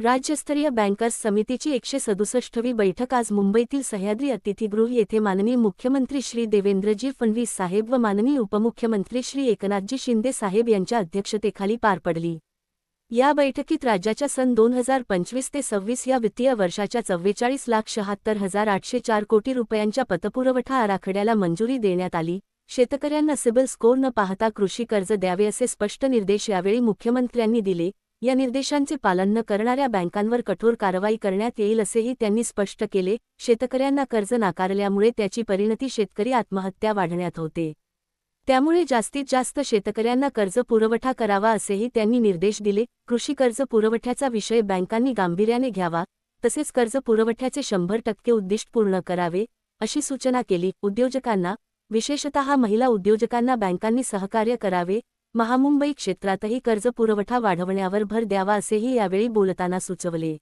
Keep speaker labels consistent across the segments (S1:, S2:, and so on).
S1: राज्यस्तरीय बँकर्स समितीची एकशे सदुसष्टवी बैठक आज मुंबईतील सह्याद्री अतिथीगृह येथे माननीय मुख्यमंत्री श्री देवेंद्रजी फडणवीस साहेब व माननीय उपमुख्यमंत्री श्री एकनाथजी शिंदे साहेब यांच्या अध्यक्षतेखाली पार पडली. या बैठकीत राज्याच्या सन दोन हजार पंचवीस ते सव्वीस या वित्तीय वर्षाच्या चव्वेचाळीस लाख शहात्तर हजार आठशे चार कोटी रुपयांच्या पतपुरवठा आराखड्याला मंजुरी देण्यात आली. शेतकऱ्यांना सिबिल स्कोर न पाहता कृषी कर्ज द्यावे असे स्पष्ट निर्देश यावेळी मुख्यमंत्र्यांनी दिले. या निर्देशांचे पालन न करणाऱ्या बँकांवर कठोर कारवाई करण्यात येईल असेही त्यांनी स्पष्ट केले. शेतकऱ्यांना कर्ज नाकारल्यामुळे त्याची परिणती शेतकरी आत्महत्या वाढण्यात होते. त्यामुळे जास्तीत जास्त शेतकऱ्यांना कर्ज पुरवठा करावा असेही त्यांनी निर्देश दिले. कृषी कर्ज पुरवठ्याचा विषय बँकांनी गांभीर्याने घ्यावा तसेच कर्ज पुरवठ्याचे शंभर टक्के उद्दिष्ट पूर्ण करावे अशी सूचना केली. उद्योजकांना विशेषतः महिला उद्योजकांना बँकांनी सहकार्य करावे महामुंबई क्षेत्रातही कर्ज पुरवठा वाढवण्यावर भर द्यावा असेही यावेळी बोलताना सुचवले.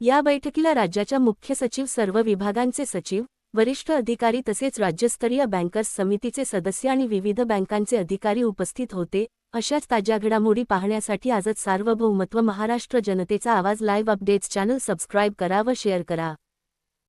S1: या बैठकीला राज्याच्या मुख्य सचिव सर्व विभागांचे सचिव वरिष्ठ अधिकारी तसेच राज्यस्तरीय बँकर्स समितीचे सदस्य आणि विविध बँकांचे अधिकारी उपस्थित होते अशाच ताज्या घडामोडी पाहण्यासाठी आजच सार्वभौमत्व महाराष्ट्र जनतेचा आवाज लाईव्ह अपडेट्स चॅनल सबस्क्राईब करा व शेअर करा.